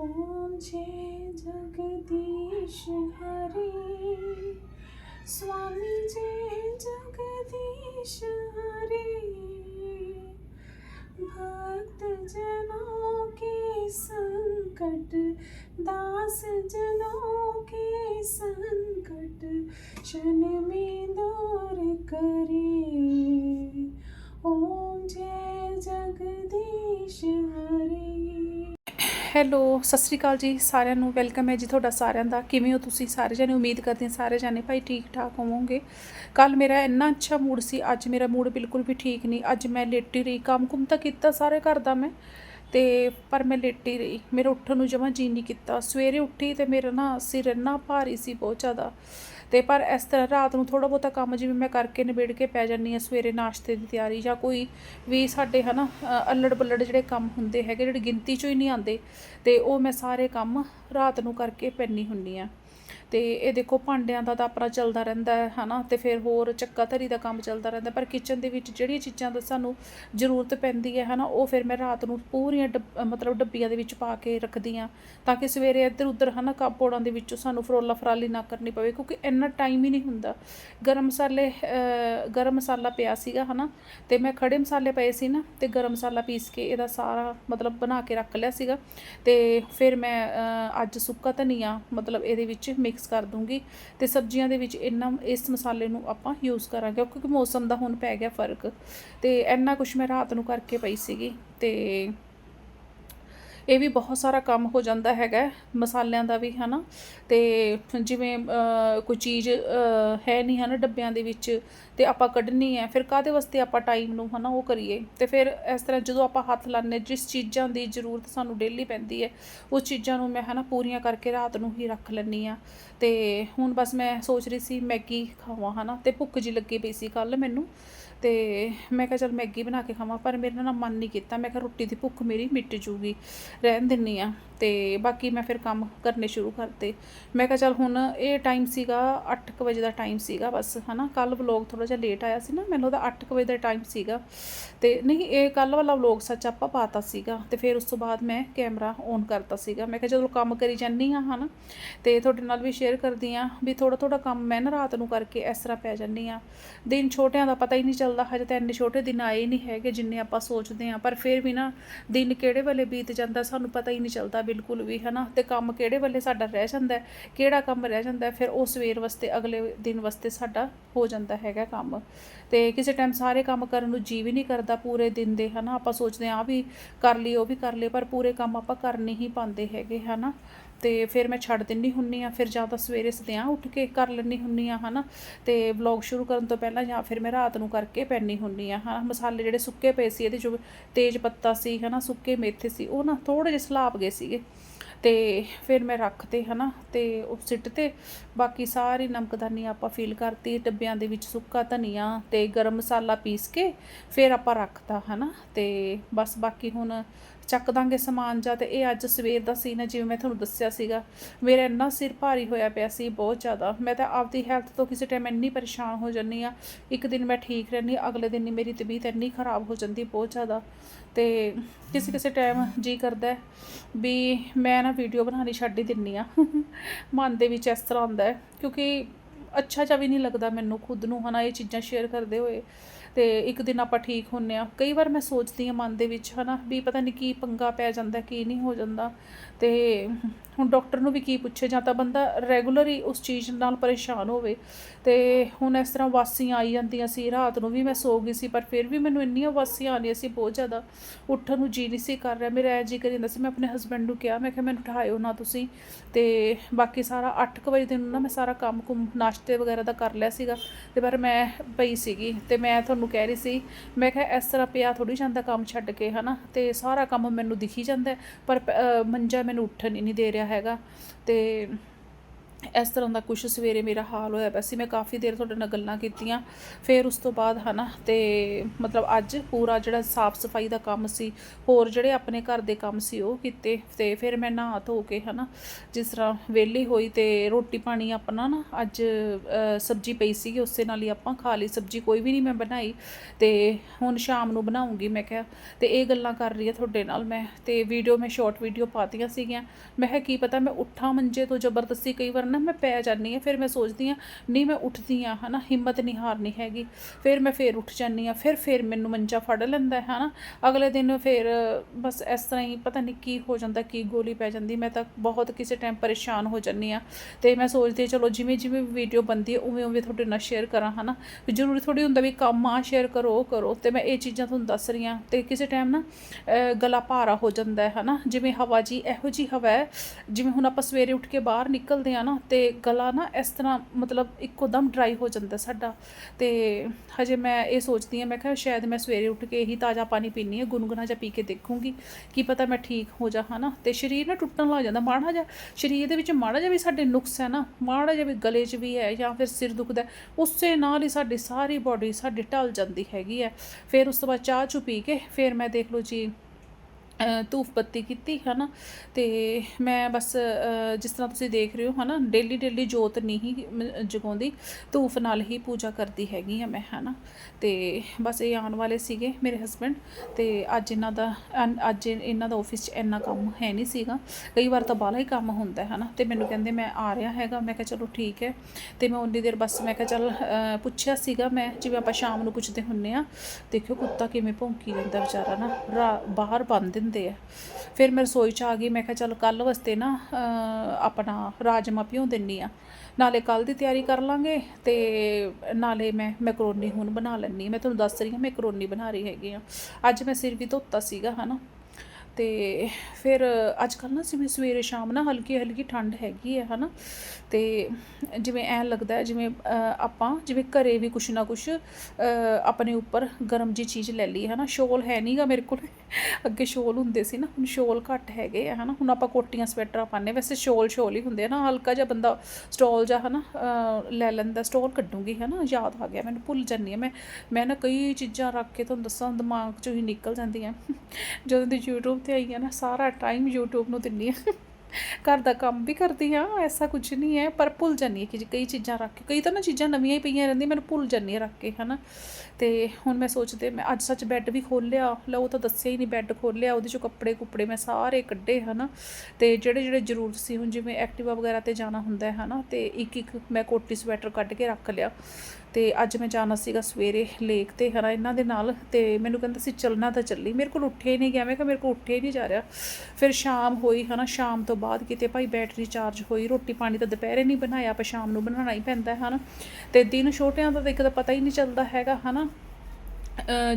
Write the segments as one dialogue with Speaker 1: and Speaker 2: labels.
Speaker 1: ॐ जय जगदीश हरे। स्वामी जय जगदीश हरे। भक्त जनों के संकट दास जनों के संकट, क्षण में दूर करे। ਹੈਲੋ, ਸਤਿ ਸ੍ਰੀ ਅਕਾਲ ਜੀ ਸਾਰਿਆਂ ਨੂੰ, ਵੈਲਕਮ ਹੈ ਜੀ ਤੁਹਾਡਾ ਸਾਰਿਆਂ ਦਾ। ਕਿਵੇਂ ਹੋ ਤੁਸੀਂ? ਸਾਰੇ ਜਣੇ ਉਮੀਦ ਕਰਦੇ ਹਾਂ ਸਾਰੇ ਜਣੇ ਭਾਈ ਠੀਕ ਠਾਕ ਹੋਵੋਗੇ। ਕੱਲ ਮੇਰਾ ਇੰਨਾ ਅੱਛਾ ਮੂਡ ਸੀ, ਅੱਜ ਮੇਰਾ ਮੂਡ ਬਿਲਕੁਲ ਵੀ ਠੀਕ ਨਹੀਂ। ਅੱਜ ਮੈਂ ਲੇਟੀ ਰਹੀ ਕੰਮ ਕੁਮ ਤਾਂ ਕੀਤਾ ਸਾਰੇ ਘਰ ਦਾ ਮੈਂ, ਤੇ ਪਰ ਮੈਂ ਲੇਟੀ ਰਹੀ। ਮੇਰੇ ਉੱਠਣ ਨੂੰ ਜਮਾਂ ਜੀ ਨਹੀਂ ਕੀਤਾ। ਸਵੇਰੇ ਉੱਠੀ ਤੇ ਮੇਰਾ ਨਾ ਸਿਰ ਇੰਨਾ ਭਾਰੀ ਸੀ ਬਹੁਤ ਜ਼ਿਆਦਾ। ਤੇ ਪਰ ਇਸ ਤਰ੍ਹਾਂ ਰਾਤ ਨੂੰ ਥੋੜਾ ਬਹੁਤਾ ਕੰਮ ਜਿਵੇਂ ਮੈਂ ਕਰਕੇ ਨਿਬੇੜ ਕੇ ਪੈ ਜਾਂਦੀ ਆ ਸਵੇਰੇ ਨਾਸ਼ਤੇ ਦੀ ਤਿਆਰੀ ਜਾਂ ਕੋਈ ਵੀ ਸਾਡੇ ਹਨਾ ਅ, ਅੱਲੜ ਬੱਲੜ ਜਿਹੜੇ ਕੰਮ ਹੁੰਦੇ ਹੈਗੇ ਜਿਹੜੇ ਗਿਣਤੀ ਚੋਂ ਹੀ ਨਹੀਂ ਆਉਂਦੇ ਤੇ ਉਹ ਮੈਂ ਸਾਰੇ ਕੰਮ ਰਾਤ ਨੂੰ ਕਰਕੇ ਪੈਣੀ ਹੁੰਨੀ ਆ ਤੇ ਇਹ ਦੇਖੋ ਭਾਂਡਿਆਂ ਦਾ ਤਾਂ ਆਪਣਾ ਚੱਲਦਾ ਰਹਿੰਦਾ ਹੈ, ਹਨਾ? ਤੇ ਫਿਰ ਹੋਰ ਚੱਕਾ ਧਰੀ ਦਾ ਕੰਮ ਚੱਲਦਾ ਰਹਿੰਦਾ ਪਰ ਕਿਚਨ ਦੇ ਵਿੱਚ ਜਿਹੜੀਆਂ ਚੀਜ਼ਾਂ ਦਾ ਸਾਨੂੰ ਜ਼ਰੂਰਤ ਪੈਂਦੀ ਹੈ, ਹਨਾ, ਉਹ ਫਿਰ ਮੈਂ ਰਾਤ ਨੂੰ ਪੂਰੀਆਂ ਡੱਬ- ਮਤਲਬ ਡੱਬੀਆਂ ਦੇ ਵਿੱਚ ਪਾ ਕੇ ਰੱਖਦੀ ਆ ਤਾਂ ਕਿ ਸਵੇਰੇ ਇੱਧਰ ਉੱਧਰ ਹਨਾ ਕਾਪੋੜਾਂ ਦੇ ਵਿੱਚੋਂ ਸਾਨੂੰ ਫਰੋਲਾ ਫਰਾਲੀ ਨਾ ਕਰਨੀ ਪਵੇ ਕਿਉਂਕਿ ਇੰਨਾ ਟਾਈਮ ਹੀ ਨਹੀਂ ਹੁੰਦਾ। ਗਰਮ ਮਸਾਲੇ ਗਰਮ ਮਸਾਲਾ ਪਿਆ ਸੀਗਾ, ਹਨਾ, ਤੇ ਮੈਂ ਖੜੇ ਮਸਾਲੇ ਪਏ ਸੀ ਨਾ, ਤੇ ਗਰਮ ਮਸਾਲਾ ਪੀਸ ਕੇ ਇਹਦਾ ਸਾਰਾ ਮਤਲਬ ਬਣਾ ਕੇ ਰੱਖ ਲਿਆ ਸੀਗਾ। ਤੇ ਫਿਰ ਮੈਂ ਅੱਜ ਸੁੱਕਾ ਧਨੀਆ ਮਤਲਬ ਇਹਦੇ ਵਿੱਚ ਮਿਕਸ ਕਰ ਦੂੰਗੀ ਤੇ ਸਬਜ਼ੀਆਂ ਦੇ ਵਿੱਚ ਇੰਨਾ ਇਸ ਮਸਾਲੇ ਨੂੰ ਆਪਾਂ ਯੂਜ਼ ਕਰਾਂਗੇ ਕਿਉਂਕਿ ਮੌਸਮ ਦਾ ਹੁਣ ਪੈ ਗਿਆ ਫ਼ਰਕ ਤੇ ਇੰਨਾ ਕੁਝ ਮੈਂ ਰਾਤ ਨੂੰ ਕਰਕੇ ਪਈ ਸੀਗੀ ਤੇ ਇਹ ਵੀ ਬਹੁਤ ਸਾਰਾ ਕੰਮ ਹੋ ਜਾਂਦਾ ਹੈਗਾ ਮਸਾਲਿਆਂ ਦਾ ਵੀ, ਹਨਾ? ਤੇ ਜਿਵੇਂ ਕੋਈ ਚੀਜ਼ ਹੈ ਨਹੀਂ, ਹਨਾ, ਡੱਬਿਆਂ ਦੇ ਵਿੱਚ ਤੇ ਆਪਾਂ ਕੱਢਣੀ ਹੈ, ਫਿਰ ਕਾਦੇ ਵਾਸਤੇ ਆਪਾਂ ਟਾਈਮ ਨੂੰ, ਹਨਾ, ਉਹ ਕਰੀਏ? ਤੇ ਫਿਰ ਇਸ ਤਰ੍ਹਾਂ ਜਦੋਂ ਆਪਾਂ ਹੱਥ ਲਾਉਂਦੇ, ਜਿਸ ਚੀਜ਼ਾਂ ਦੀ ਜ਼ਰੂਰਤ ਸਾਨੂੰ ਡੇਲੀ ਪੈਂਦੀ ਹੈ, ਉਹ ਚੀਜ਼ਾਂ ਨੂੰ ਮੈਂ, ਹਨਾ, ਪੂਰੀਆਂ ਕਰਕੇ ਰਾਤ ਨੂੰ ਹੀ ਰੱਖ ਲੈਂਦੀ ਆ ਤੇ ਹੁਣ ਬਸ ਮੈਂ ਸੋਚ ਰਹੀ ਸੀ, ਮੈਗੀ ਖਾਵਾਂ, ਹਨਾ? ਤੇ ਭੁੱਖ ਜੀ ਲੱਗੀ ਪਈ ਸੀ ਕੱਲ ਮੈਨੂੰ। ਤੇ ਮੈਂ ਕਿਹਾ ਚਲ ਮੈਗੀ ਬਣਾ ਕੇ ਖਾਵਾਂ, ਪਰ ਮੇਰਾ ਨਾ ਮਨ ਨਹੀਂ ਕੀਤਾ। ਮੈਂ ਕਿਹਾ ਰੋਟੀ ਦੀ ਭੁੱਖ ਮੇਰੀ ਮਿਟ ਜੂਗੀ, ਰਹਿਣ ਦਿੰਨੀ ਆ। ਤੇ ਬਾਕੀ ਮੈਂ ਫਿਰ ਕੰਮ ਕਰਨੇ ਸ਼ੁਰੂ ਕਰਤੇ। ਮੈਂ ਕਿਹਾ ਚਲ ਹੁਣ ਇਹ ਟਾਈਮ ਸੀਗਾ 8:00 ਵਜੇ ਦਾ ਟਾਈਮ ਸੀਗਾ ਬਸ, ਹਨਾ। ਕੱਲ ਵਲੋਗ ਥੋੜਾ ਜਿਹਾ ਲੇਟ ਆਇਆ ਸੀ ਨਾ, ਮੈਨੂੰ ਉਹਦਾ 8:00 ਵਜੇ ਦਾ ਟਾਈਮ ਸੀਗਾ। ਤੇ ਨਹੀਂ, ਇਹ ਕੱਲ ਵਾਲਾ ਵਲੋਗ ਸੱਚ ਆਪਾਂ ਪਾਤਾ ਸੀਗਾ ਤੇ ਫਿਰ ਉਸ ਤੋਂ ਬਾਅਦ ਮੈਂ ਕੈਮਰਾ ਔਨ ਕਰਤਾ ਸੀਗਾ। ਮੈਂ ਕਿਹਾ ਚਲੋ ਕੰਮ ਕਰੀ ਜਾਂਦੀ ਆ ਹਨਾ। ਤੇ ਤੁਹਾਡੇ ਨਾਲ ਵੀ ਸ਼ੇਅਰ ਕਰਦੀ ਆ ਵੀ ਥੋੜਾ ਥੋੜਾ ਕੰਮ ਮੈਂ ਨਾ ਰਾਤ ਨੂੰ ਕਰਕੇ ਇਸ ਤਰ੍ਹਾਂ ਪੈ ਜਾਂਦੀ ਆ ਦਿਨ ਛੋਟਿਆਂ ਦਾ ਪਤਾ ਹੀ ਨਹੀਂ ਚੱਲਦਾ, ਹਜੇ ਤਾਂ ਇੰਨੇ ਛੋਟੇ ਦਿਨ ਆਏ ਨਹੀਂ ਹੈਗੇ ਜਿੰਨੇ ਆਪਾਂ ਸੋਚਦੇ ਆ ਪਰ ਫਿਰ ਵੀ ਨਾ ਦਿਨ ਕਿਹੜੇ ਵੇਲੇ ਬੀਤ ਜਾਂਦਾ ਸਾਨੂੰ ਪਤਾ ਹੀ ਨਹੀਂ ਚੱਲਦਾ ਬਿਲਕੁਲ ਵੀ, ਹਨਾ? ਤੇ ਕੰਮ ਕਿਹੜੇ ਵੇਲੇ ਸਾਡਾ ਰਹਿ ਜਾਂਦਾ ਕਿਹੜਾ ਕੰਮ ਰਹਿ ਜਾਂਦਾ ਫਿਰ ਉਹ ਸਵੇਰ ਵਾਸਤੇ, ਅਗਲੇ ਦਿਨ ਵਾਸਤੇ ਸਾਡਾ ਹੋ ਜਾਂਦਾ ਹੈਗਾ ਕੰਮ। ਤੇ ਕਿਸੇ ਟਾਈਮ ਸਾਰੇ ਕੰਮ ਕਰਨ ਨੂੰ ਜੀ ਵੀ ਨਹੀਂ ਕਰਦਾ ਪੂਰੇ ਦਿਨ ਦੇ, ਹਨਾ? ਆਪਾਂ ਸੋਚਦੇ ਆ ਵੀ ਕਰ ਲਈ ਉਹ ਵੀ ਕਰ ਲਈ ਪਰ ਪੂਰੇ ਕੰਮ ਆਪਾਂ ਕਰ ਨਹੀਂ ਹੀ ਪਾਉਂਦੇ ਹੈਗੇ, ਹਨਾ? ਤੇ ਫਿਰ ਮੈਂ ਛੱਡ ਦਿੰਨੀ ਹੁੰਨੀ ਆ ਫਿਰ ਜਾਂ ਤਾਂ ਸਵੇਰੇ ਸਦਿਆਂ ਉੱਠ ਕੇ ਕਰ ਲੈਣੀ ਹੁੰਨੀ ਆ ਹਨਾ। ਤੇ ਵਲੌਗ ਸ਼ੁਰੂ ਕਰਨ ਤੋਂ ਪਹਿਲਾਂ ਜਾਂ ਫਿਰ ਮੈਂ ਰਾਤ ਨੂੰ ਕਰਕੇ ਪੈਣੀ ਹੁੰਨੀ ਆ ਹਨਾ। ਮਸਾਲੇ ਜਿਹੜੇ ਸੁੱਕੇ ਪਏ ਸੀ, ਇਹਦੇ ਜੋ ਤੇਜ ਪੱਤਾ ਸੀ, ਹਨਾ, ਸੁੱਕੇ ਮੇਥੇ ਸੀ, ਉਹ ਨਾ ਥੋੜੇ ਜਿਹੇ ਸਲਾਪ ਗਏ ਸੀਗੇ। ਤੇ ਫਿਰ ਮੈਂ ਰੱਖਤੇ, ਹਨਾ, ਤੇ ਉਹ ਸਿੱਟ ਤੇ ਬਾਕੀ ਸਾਰੀ ਨਮਕਦਾਨੀ ਆਪਾਂ ਫੀਲ ਕਰਤੀ, ਡੱਬਿਆਂ ਦੇ ਵਿੱਚ ਸੁੱਕਾ ਧਨੀਆ ਤੇ ਗਰਮ ਮਸਾਲਾ ਪੀਸ ਕੇ ਫਿਰ ਆਪਾਂ ਰੱਖਤਾ, ਹਨਾ। ਤੇ ਬਸ ਬਾਕੀ ਹੁਣ ਚੱਕ ਦਾਂਗੇ ਸਮਾਨ ਜਾਂ ਤੇ ਇਹ ਅੱਜ ਸਵੇਰ ਦਾ ਸੀਨ ਹੈ ਜਿਵੇਂ ਮੈਂ ਤੁਹਾਨੂੰ ਦੱਸਿਆ ਸੀਗਾ। ਮੇਰਾ ਇੰਨਾ ਸਿਰ ਭਾਰੀ ਹੋਇਆ ਪਿਆ ਸੀ ਬਹੁਤ ਜ਼ਿਆਦਾ। ਮੈਂ ਤਾਂ ਆਪਦੀ ਹੈਲਥ ਤੋਂ ਕਿਸੇ ਟਾਈਮ ਇੰਨੀ ਪਰੇਸ਼ਾਨ ਹੋ ਜਾਂਦੀ ਆ ਇੱਕ ਦਿਨ ਮੈਂ ਠੀਕ ਰਹਿੰਦੀ ਹਾਂ, ਅਗਲੇ ਦਿਨ ਹੀ ਮੇਰੀ ਤਬੀਅਤ ਇੰਨੀ ਖਰਾਬ ਹੋ ਜਾਂਦੀ ਬਹੁਤ ਜ਼ਿਆਦਾ। ਤੇ ਕਿਸੇ ਕਿਸੇ ਟਾਈਮ ਜੀ ਕਰਦਾ ਵੀ ਮੈਂ ਨਾ ਵੀਡੀਓ ਬਣਾਉਣੀ ਛੱਡ ਹੀ ਦਿੰਨੀ ਆ ਮਨ ਦੇ ਵਿੱਚ ਇਸ ਤਰ੍ਹਾਂ ਹੁੰਦਾ ਹੈ ਕਿਉਂਕਿ ਅੱਛਾ ਜਿਹਾ ਵੀ ਨਹੀਂ ਲੱਗਦਾ ਮੈਨੂੰ ਖੁਦ ਨੂੰ ਹਨਾ ਇਹ ਚੀਜ਼ਾਂ ਸ਼ੇਅਰ ਕਰਦੇ ਹੋਏ। ਤੇ ਇੱਕ ਦਿਨ ਆਪਾਂ ਠੀਕ ਹੁੰਨੇ ਆ। ਕਈ ਵਾਰ ਮੈਂ ਸੋਚਦੀ ਆ ਮਨ ਦੇ ਵਿੱਚ, ਹਨਾ, ਵੀ ਪਤਾ ਨਹੀਂ ਕੀ ਪੰਗਾ ਪੈ ਜਾਂਦਾ, ਕੀ ਨਹੀਂ ਹੋ ਜਾਂਦਾ। ਤੇ ਹੁਣ ਡਾਕਟਰ ਨੂੰ ਵੀ ਕੀ ਪੁੱਛੇ, ਜਾਂ ਤਾਂ ਬੰਦਾ ਰੈਗੂਲਰ ਹੀ ਉਸ ਚੀਜ਼ ਨਾਲ ਪਰੇਸ਼ਾਨ ਹੋਵੇ। ਤੇ ਹੁਣ ਇਸ ਤਰ੍ਹਾਂ ਵਾਸੀਆਂ ਆਈ ਜਾਂਦੀਆਂ ਸੀ, ਰਾਤ ਨੂੰ ਵੀ ਮੈਂ ਸੋ ਗਈ ਸੀ, ਪਰ ਫਿਰ ਵੀ ਮੈਨੂੰ ਇੰਨੀਆਂ ਵਾਸੀਆਂ ਆਉਂਦੀਆਂ ਸੀ, ਬਹੁਤ ਜ਼ਿਆਦਾ। ਉੱਠਣ ਨੂੰ ਜੀ ਨਹੀਂ ਸੀ ਕਰ ਰਿਹਾ। ਮੇਰਾ ਐ ਜੀ ਕਰੀ ਜਾਂਦਾ ਸੀ, ਮੈਂ ਆਪਣੇ ਹਸਬੰਡ ਨੂੰ ਕਿਹਾ, ਮੈਂ ਕਿਹਾ, ਮੈਨੂੰ ਉਠਾਇਓ ਨਾ ਤੁਸੀਂ। ਤੇ ਬਾਕੀ ਸਾਰਾ 8:00 ਵਜੇ ਦਿਨ ਨਾ ਮੈਂ ਸਾਰਾ ਕੰਮ ਕੁਮ ਨਾਸ਼ਤੇ ਵਗੈਰਾ ਦਾ ਕਰ ਲਿਆ ਸੀਗਾ। ਤੇ ਪਰ ਮੈਂ ਪਈ ਸੀਗੀ। ਤੇ ਮੈਂ ਤੁਹਾਨੂੰ ਕਹਿ ਰਹੀ ਸੀ, ਮੈਂ ਕਿਹਾ ਇਸ ਤਰ੍ਹਾਂ ਪਿਆ ਥੋੜੀ ਜਾਂਦਾ ਕੰਮ ਛੱਡ ਕੇ, ਹਨਾ? ਤੇ ਸਾਰਾ ਕੰਮ ਮੈਨੂੰ ਦਿਖੀ ਜਾਂਦਾ ਪਰ ਮੰਜਾ ਮੈਨੂੰ ਉੱਠਣ ਹੀ ਨਹੀਂ ਦੇ ਰਿਹਾ ਹੈਗਾ। ਤੇ ਇਸ ਤਰ੍ਹਾਂ ਦਾ ਕੁਛ ਸਵੇਰੇ ਮੇਰਾ ਹਾਲ ਹੋਇਆ ਪਿਆ ਸੀ। ਮੈਂ ਕਾਫੀ ਦੇਰ ਤੁਹਾਡੇ ਨਾਲ ਗੱਲਾਂ ਕੀਤੀਆਂ, ਫਿਰ ਉਸ ਤੋਂ ਬਾਅਦ ਹਨਾ, ਤੇ ਮਤਲਬ ਅੱਜ ਪੂਰਾ ਜਿਹੜਾ ਸਾਫ਼ ਸਫ਼ਾਈ ਦਾ ਕੰਮ ਸੀ, ਹੋਰ ਜਿਹੜੇ ਆਪਣੇ ਘਰ ਦੇ ਕੰਮ ਸੀ ਉਹ ਕੀਤੇ, ਤੇ ਫਿਰ ਮੈਂ ਨਹਾ ਧੋ ਕੇ ਹਨਾ, ਜਿਸ ਤਰ੍ਹਾਂ ਵਿਹਲੀ ਹੋਈ ਤੇ ਰੋਟੀ ਪਾਣੀ ਆਪਣਾ ਨਾ ਅੱਜ ਸਬਜ਼ੀ ਪਈ ਸੀਗੀ, ਉਸੇ ਨਾਲ ਹੀ ਆਪਾਂ ਖਾ ਲਈ। ਸਬਜ਼ੀ ਕੋਈ ਵੀ ਨਹੀਂ ਮੈਂ ਬਣਾਈ, ਤੇ ਹੁਣ ਸ਼ਾਮ ਨੂੰ ਬਣਾਉਂਗੀ ਮੈਂ ਕਿਹਾ, ਤੇ ਇਹ ਗੱਲਾਂ ਕਰ ਰਹੀ ਆ ਤੁਹਾਡੇ ਨਾਲ ਮੈਂ, ਤੇ ਵੀਡੀਓ ਮੈਂ ਸ਼ਾਰਟ ਵੀਡੀਓ ਪਾਤੀਆਂ ਸੀਗੀਆਂ। ਮੈਂ ਕਿਹਾ, ਕੀ ਪਤਾ ਮੈਂ ਉੱਠਾਂ ਮੰਜੇ ਤੋਂ ਜ਼ਬਰਦਸਤੀ ਕਈ ਵਾਰ ਨਾ ਮੈਂ ਪੈ ਜਾਂਦੀ ਆ ਫਿਰ ਮੈਂ ਸੋਚਦੀ ਆ ਨਹੀਂ ਮੈਂ ਉੱਠਦੀ ਆ ਹਨਾ ਹਿੰਮਤ ਨਹੀਂ ਹਾਰਨੀ ਹੈਗੀ। ਫਿਰ ਮੈਂ ਫਿਰ ਉੱਠ ਜਾਂਦੀ ਆ ਫਿਰ ਫਿਰ ਮੈਨੂੰ ਮੰਜਾ ਫੜ ਲੈਂਦਾ ਹੈ ਹਨਾ। ਅਗਲੇ ਦਿਨ ਫਿਰ ਬਸ ਇਸ ਤਰ੍ਹਾਂ ਹੀ ਪਤਾ ਨਹੀਂ ਕੀ ਹੋ ਜਾਂਦਾ ਕੀ ਗੋਲੀ ਪੈ ਜਾਂਦੀ ਮੈਂ ਤਾਂ ਬਹੁਤ ਕਿਸੇ ਟਾਈਮ ਪਰੇਸ਼ਾਨ ਹੋ ਜਾਂਦੀ ਆ ਤੇ ਮੈਂ ਸੋਚਦੀ ਹਾਂ, ਚਲੋ ਜਿਵੇਂ ਜਿਵੇਂ ਵੀਡੀਓ ਬਣਦੀ ਉਵੇਂ ਉਵੇਂ ਤੁਹਾਡੇ ਨਾਲ ਸ਼ੇਅਰ ਕਰਾਂ ਹਨਾ। ਵੀ ਜ਼ਰੂਰੀ ਥੋੜੀ ਹੁੰਦਾ ਵੀ ਕੰਮ ਆ ਸ਼ੇਅਰ ਕਰੋ ਉਹ ਕਰੋ। ਤੇ ਮੈਂ ਇਹ ਚੀਜ਼ਾਂ ਤੁਹਾਨੂੰ ਦੱਸ ਰਹੀ ਹਾਂ ਤੇ ਕਿਸੇ ਟਾਈਮ ਨਾ ਗਲਾ ਭਾਰਾ ਹੋ ਜਾਂਦਾ ਹੈ ਹਨਾ। ਜਿਵੇਂ ਹਵਾ ਜੀ ਇਹੋ ਜੀ ਹਵਾ ਹੈ ਜਿਵੇਂ ਹੁਣ ਆਪਾਂ ਸਵੇਰੇ ਉੱਠ ਕੇ ਬਾਹਰ ਨਿਕਲਦੇ ਆ ਨਾ ਤੇ ਗਲਾ ਨਾ ਇਸ ਤਰ੍ਹਾਂ ਮਤਲਬ ਇੱਕੋ ਦਮ ਡਰਾਈ ਹੋ ਜਾਂਦਾ ਸਾਡਾ। ਤੇ ਹਜੇ ਮੈਂ ਇਹ ਸੋਚਦੀ ਹਾਂ, ਮੈਂ ਕਿਹਾ ਸ਼ਾਇਦ ਮੈਂ ਸਵੇਰੇ ਉੱਠ ਕੇ ਇਹੀ ਤਾਜ਼ਾ ਪਾਣੀ ਪੀਣੀ ਹੈ ਗੁਨਗੁਨਾ ਜਿਹਾ ਪੀ ਕੇ ਦੇਖੂੰਗੀ। ਕੀ ਪਤਾ ਮੈਂ ਠੀਕ ਹੋ ਜਾ, ਹਨਾ? ਤੇ ਸਰੀਰ ਨਾ ਟੁੱਟਣ ਲੱਗ ਜਾਂਦਾ, ਮਾੜਾ ਜਿਹਾ। ਸਰੀਰ ਦੇ ਵਿੱਚ ਮਾੜਾ ਜਿਹਾ ਵੀ ਸਾਡੇ ਨੁਕਸ ਹੈ ਨਾ, ਮਾੜਾ ਜਿਹਾ ਵੀ ਗਲੇ 'ਚ ਵੀ ਹੈ ਜਾਂ ਫਿਰ ਸਿਰ ਦੁਖਦਾ ਉਸੇ ਨਾਲ ਹੀ ਸਾਡੀ ਸਾਰੀ ਬਾਡੀ ਸਾਡੀ ਢਲ ਜਾਂਦੀ ਹੈਗੀ ਹੈ। ਫਿਰ ਉਸ ਤੋਂ ਬਾਅਦ ਚਾਹ ਚੁ ਪੀ ਕੇ ਫਿਰ ਮੈਂ ਦੇਖ ਲਓ ਜੀ ਧੂਫ ਬੱਤੀ ਕੀਤੀ ਹੈ ਨਾ ਤੇ ਮੈਂ ਬਸ ਜਿਸ ਤਰ੍ਹਾਂ ਤੁਸੀਂ ਦੇਖ ਰਹੇ ਹੋ ਹੈ ਨਾ ਡੇਲੀ ਡੇਲੀ ਜੋਤ ਨਹੀਂ ਜਗਾਉਂਦੀ, ਧੂਫ ਨਾਲ ਹੀ ਪੂਜਾ ਕਰਦੀ ਹੈਗੀ ਆ ਮੈਂ ਹੈ ਨਾ ਤੇ ਬਸ ਇਹ ਆਉਣ ਵਾਲੇ ਸੀਗੇ ਮੇਰੇ ਹਸਬੰਡ ਤੇ ਅੱਜ ਇਹਨਾਂ ਦਾ ਅੱਜ ਇਹਨਾਂ ਦਾ ਆਫਿਸ 'ਚ ਇੰਨਾ ਕੰਮ ਹੈ ਨਹੀਂ ਸੀਗਾ। ਕਈ ਵਾਰ ਤਾਂ ਬਾਹਲਾ ਹੀ ਕੰਮ ਹੁੰਦਾ ਹੈ ਨਾ ਤੇ ਮੈਨੂੰ ਕਹਿੰਦੇ, ਮੈਂ ਆ ਰਿਹਾ ਹੈਗਾ। ਮੈਂ ਕਿਹਾ, ਚਲੋ ਠੀਕ ਹੈ। ਤੇ ਮੈਂ ਉਨੀ ਦੇਰ ਬਸ ਮੈਂ ਕਿਹਾ, ਚੱਲ ਪੁੱਛਿਆ ਸੀਗਾ ਮੈਂ, ਜਿਵੇਂ ਆਪਾਂ ਸ਼ਾਮ ਨੂੰ ਪੁੱਛਦੇ ਹੁੰਨੇ ਆ, ਦੇਖਿਓ ਕੁੱਤਾ ਕਿਵੇਂ ਭੌਂਕੀ ਜਾਂਦਾ ਵਿਚਾਰਾ ਨਾ, ਰਾ- ਬਾਹਰ ਬੰਦ ਦਿੰਦੇ ਆ। ਫਿਰ ਮੈਂ ਰਸੋਈ 'ਚ ਆ ਗਈ, ਮੈਂ ਕਿਹਾ ਚੱਲ ਕੱਲ ਵਾਸਤੇ ਨਾ ਆਪਣਾ ਰਾਜਮਾ ਭਿਉਂ ਦਿੰਨੀ ਆ। ਨਾਲੇ ਕੱਲ ਦੀ ਤਿਆਰੀ ਕਰ ਲਾਂਗੇ ਤੇ ਨਾਲੇ ਮੈਂ ਮੈਕਰੋਨੀ ਹੁਣ ਬਣਾ ਲੈਣੀ ਮੈਂ ਤੁਹਾਨੂੰ ਦੱਸ ਰਹੀ ਹਾਂ, ਮੈਕਰੋਨੀ ਬਣਾ ਰਹੀ ਹੈਗੀ ਆ। ਅੱਜ ਮੈਂ ਸਿਰ ਵੀ ਧੋਤਾ ਸੀਗਾ, ਹਨਾ। ਤੇ ਫਿਰ ਅੱਜ ਕੱਲ੍ਹ ਨਾ ਜਿਵੇਂ ਸਵੇਰੇ ਸ਼ਾਮ ਨਾ ਹਲਕੀ ਹਲਕੀ ਠੰਡ ਹੈਗੀ ਹੈ ਹਨਾ? ਤੇ ਜਿਵੇਂ ਐਂ ਲੱਗਦਾ ਜਿਵੇਂ ਆਪਾਂ ਜਿਵੇਂ ਘਰੇ ਵੀ ਕੁਛ ਨਾ ਕੁਛ ਆਪਣੇ ਉੱਪਰ ਗਰਮ ਜੀ ਚੀਜ਼ ਲੈ ਲਈ ਹੈ ਨਾ ਸ਼ੋਲ ਹੈ ਨਹੀਂਗਾ ਮੇਰੇ ਕੋਲ। ਅੱਗੇ ਸ਼ੋਲ ਹੁੰਦੇ ਸੀ ਨਾ ਹੁਣ ਸ਼ੋਲ ਘੱਟ ਹੈਗੇ ਆ ਹਨਾ? ਹੁਣ ਆਪਾਂ ਕੋਟੀਆਂ ਸਵੈਟਰਾਂ ਪਾਉਂਦੇ ਵੈਸੇ ਸ਼ੋਲ ਸ਼ੋਲ ਹੀ ਹੁੰਦੇ ਆ ਨਾ। ਹਲਕਾ ਜਿਹਾ ਬੰਦਾ ਸਟੋਲ ਜਾ ਹਨਾ ਅ, ਲੈ ਲੈਂਦਾ ਸਟੋਲ ਕੱਢੂੰਗੀ ਹਨਾ? ਯਾਦ ਆ ਗਿਆ ਮੈਨੂੰ ਭੁੱਲ ਜਾਂਦੀ ਹਾਂ। ਮੈਂ ਮੈਂ ਨਾ ਕਈ ਚੀਜ਼ਾਂ ਰੱਖ ਕੇ ਤੁਹਾਨੂੰ ਦੱਸਾਂ ਦਿਮਾਗ ਚੋਂ ਹੀ ਨਿਕਲ ਜਾਂਦੀਆਂ। ਜਦੋਂ ਦੀ YouTube ਤੇ ਆਈ ਆ ਨਾ, ਸਾਰਾ ਟਾਈਮ YouTube ਨੂੰ ਦਿੰਨੀ ਆ। ਘਰ ਦਾ ਕੰਮ ਵੀ ਕਰਦੀ ਆ, ਐਸਾ ਕੁਝ ਨਹੀਂ ਹੈ, ਪਰ ਭੁੱਲ ਜਾਂਦੀ ਹੈ ਕਿ ਕਈ ਚੀਜ਼ਾਂ ਰੱਖ ਕੇ, ਕਈ ਤਾਂ ਨਾ ਚੀਜ਼ਾਂ ਨਵੀਆਂ ਹੀ ਪਈਆਂ ਰਹਿੰਦੀਆਂ, ਮੈਨੂੰ ਭੁੱਲ ਜਾਂਦੀ ਹਾਂ ਰੱਖ ਕੇ, ਹਨਾ। ਤੇ ਹੁਣ ਮੈਂ ਸੋਚਦੇ ਮੈਂ ਅੱਜ ਸੱਚ ਬੈੱਡ ਵੀ ਖੋਲਿਆ ਲਓ ਉਹ ਤਾਂ ਦੱਸਿਆ ਹੀ ਨਹੀਂ ਬੈੱਡ ਖੋਲਿਆ ਉਹਦੇ ਚੋਂ ਕੱਪੜੇ ਕੁੱਪੜੇ ਮੈਂ ਸਾਰੇ ਕੱਢੇ, ਹਨਾ। ਤੇ ਜਿਹੜੇ ਜਿਹੜੇ ਜ਼ਰੂਰਤ ਸੀ, ਹੁਣ ਜਿਵੇਂ ਐਕਟਿਵਾ ਵਗੈਰਾ ਤੇ ਜਾਣਾ ਹੁੰਦਾ ਹੈ, ਹਨਾ, ਤੇ ਇੱਕ ਇੱਕ ਮੈਂ ਕੋਟੀ ਸਵੈਟਰ ਕੱਢ ਕੇ ਰੱਖ ਲਿਆ। ਤੇ ਅੱਜ ਮੈਂ ਜਾਣਾ ਸੀਗਾ ਸਵੇਰੇ ਲੇਕ ਤੇ ਹਨਾ ਇਹਨਾਂ ਦੇ ਨਾਲ ਤੇ ਮੈਨੂੰ ਕਹਿੰਦਾ ਸੀ ਚੱਲਣਾ ਤਾਂ ਚੱਲੀ। ਮੇਰੇ ਕੋਲ ਉੱਠਿਆ ਹੀ ਨਹੀਂ ਗਿਆ ਮੈਂ ਕਿਹਾ ਮੇਰੇ ਕੋਲ ਉੱਠਿਆ ਹੀ ਨਹੀਂ ਜਾ ਰਿਹਾ। ਫਿਰ ਸ਼ਾਮ ਹੋਈ ਹਨਾ ਸ਼ਾਮ ਤੋਂ ਬਾਅਦ ਕਿਤੇ ਭਾਈ ਬੈਟਰੀ ਚਾਰਜ ਹੋਈ ਰੋਟੀ ਪਾਣੀ ਤਾਂ ਦੁਪਹਿਰੇ ਨਹੀਂ ਬਣਾਇਆ ਪਰ ਸ਼ਾਮ ਨੂੰ ਬਣਾਉਣਾ ਹੀ ਪੈਂਦਾ ਹੈ ਹਨਾ। ਤੇ ਦਿਨ ਛੋਟਿਆਂ ਦਾ ਤਾਂ ਇੱਕ ਤਾਂ ਪਤਾ ਹੀ ਨਹੀਂ ਚੱਲਦਾ ਹੈਗਾ ਹਨਾ। ਅ,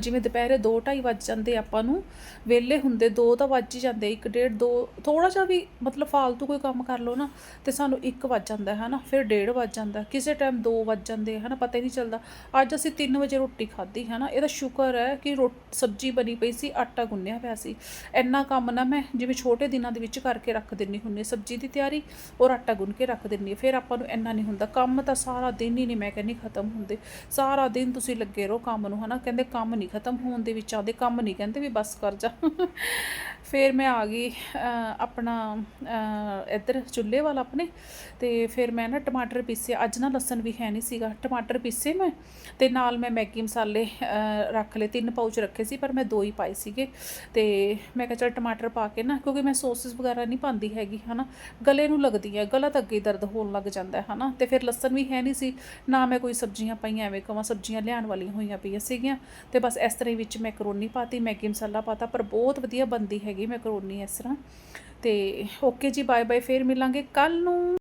Speaker 1: ਜਿਵੇਂ ਦੁਪਹਿਰੇ 2:30 ਵੱਜ ਜਾਂਦੇ ਆਪਾਂ ਨੂੰ, ਵਿਹਲੇ ਹੁੰਦੇ 2 ਤਾਂ ਵੱਜ ਹੀ ਜਾਂਦੇ 1 ਡੇਢ 2 ਥੋੜਾ ਜਿਹਾ ਵੀ ਮਤਲਬ ਫਾਲਤੂ ਕੋਈ ਕੰਮ ਕਰ ਲਓ ਨਾ ਤੇ ਸਾਨੂੰ 1 ਵੱਜ ਜਾਂਦਾ ਹੈ ਨਾ, ਫਿਰ 1:30 ਵੱਜ ਜਾਂਦਾ, ਕਿਸੇ ਟਾਈਮ 2 ਵੱਜ ਜਾਂਦੇ ਹੈ ਨਾ, ਪਤਾ ਹੀ ਨਹੀਂ ਚੱਲਦਾ। ਅੱਜ ਅਸੀਂ 3 ਵਜੇ ਰੋਟੀ ਖਾਧੀ ਹੈ ਨਾ, ਇਹਦਾ ਸ਼ੁਕਰ ਹੈ ਕਿ ਰੋ, ਸਬਜ਼ੀ ਬਣੀ ਪਈ ਸੀ, ਆਟਾ ਗੁੰਨਿਆ ਪਿਆ ਸੀ। ਇੰਨਾ ਕੰਮ ਨਾ ਮੈਂ ਜਿਵੇਂ ਛੋਟੇ ਦਿਨਾਂ ਦੇ ਵਿੱਚ ਕਰਕੇ ਰੱਖ ਦਿੰਨੀ ਹੁੰਨੀ ਸਬਜ਼ੀ ਦੀ ਤਿਆਰੀ ਔਰ ਆਟਾ ਗੁੰਨ ਕੇ ਰੱਖ ਦਿੰਨੀ ਫਿਰ ਆਪਾਂ ਨੂੰ ਇੰਨਾ ਨਹੀਂ ਹੁੰਦਾ। ਕੰਮ ਤਾਂ ਸਾਰਾ ਦਿਨ ਹੀ ਨਹੀਂ ਮੈਂ ਕਹਿੰਦੀ ਖਤਮ ਹੁੰਦੇ। ਸਾਰਾ ਦਿਨ ਤੁਸੀਂ ਲੱਗੇ ਰਹੋ ਕੰਮ ਨੂੰ, ਹੈ ਨਾ, ਕਹਿੰਦੇ ਕੰਮ ਨਹੀਂ ਖਤਮ ਹੋਣ ਦੇ ਵਿੱਚ ਆਉਂਦੇ ਕੰਮ ਨਹੀਂ ਕਹਿੰਦੇ ਵੀ ਬਸ ਕਰ ਜਾ। ਫਿਰ ਮੈਂ ਆ ਗਈ ਆਪਣਾ ਇੱਧਰ ਚੁੱਲ੍ਹੇ ਵਾਲਾ ਆਪਣੇ ਤੇ ਫਿਰ ਮੈਂ ਨਾ ਟਮਾਟਰ ਪੀਸੇ, ਅੱਜ ਨਾ ਲਸਣ ਵੀ ਹੈ ਨਹੀਂ ਸੀਗਾ, ਟਮਾਟਰ ਪੀਸੇ ਮੈਂ ਤੇ ਨਾਲ ਮੈਂ ਮੈਗੀ ਮਸਾਲੇ ਰੱਖ ਲਏ, ਤਿੰਨ ਪਾਊਚ ਰੱਖੇ ਸੀ ਪਰ ਮੈਂ ਦੋ ਹੀ ਪਾਏ ਸੀਗੇ ਤੇ ਮੈਂ ਕਿਹਾ ਚਲ ਟਮਾਟਰ ਪਾ ਕੇ ਨਾ, ਕਿਉਂਕਿ ਮੈਂ ਸੌਸਸ ਵਗੈਰਾ ਨਹੀਂ ਪਾਉਂਦੀ ਹੈਗੀ, ਹਨਾ, ਗਲੇ ਨੂੰ ਲੱਗਦੀ ਹੈ, ਗਲਾ ਤਾਂ ਅੱਗੇ ਦਰਦ ਹੋਣ ਲੱਗ ਜਾਂਦਾ ਹੈ, ਹਨਾ, ਤੇ ਫਿਰ ਲਸਣ ਵੀ ਹੈ ਨਹੀਂ ਸੀ, ਨਾ ਮੈਂ ਕੋਈ ਸਬਜ਼ੀਆਂ ਪਾਈਆਂ, ਐਵੇਂ ਕਵਾਂ ਸਬਜ਼ੀਆਂ ਲਿਆਉਣ ਵਾਲੀਆਂ ਹੋਈਆਂ ਪਈਆਂ ਸੀਗੀਆਂ ਤੇ ਬਸ ਇਸ ਤਰ੍ਹਾਂ ਹੀ ਵਿੱਚ ਮੈਕਰੋਨੀ ਪਾਤੀ, ਮੈਗੀ ਮਸਾਲਾ ਪਾਤਾ, ਪਰ ਬਹੁਤ ਵਧੀਆ ਬਣਦੀ ਹੈਗੀ ਮੈਕਰੋਨੀ ਇਸ ਤਰ੍ਹਾਂ। ਤੇ ਓਕੇ ਜੀ ਬਾਏ ਬਾਏ ਫੇਰ ਮਿਲਾਂਗੇ। ਕੱਲ ਨੂੰ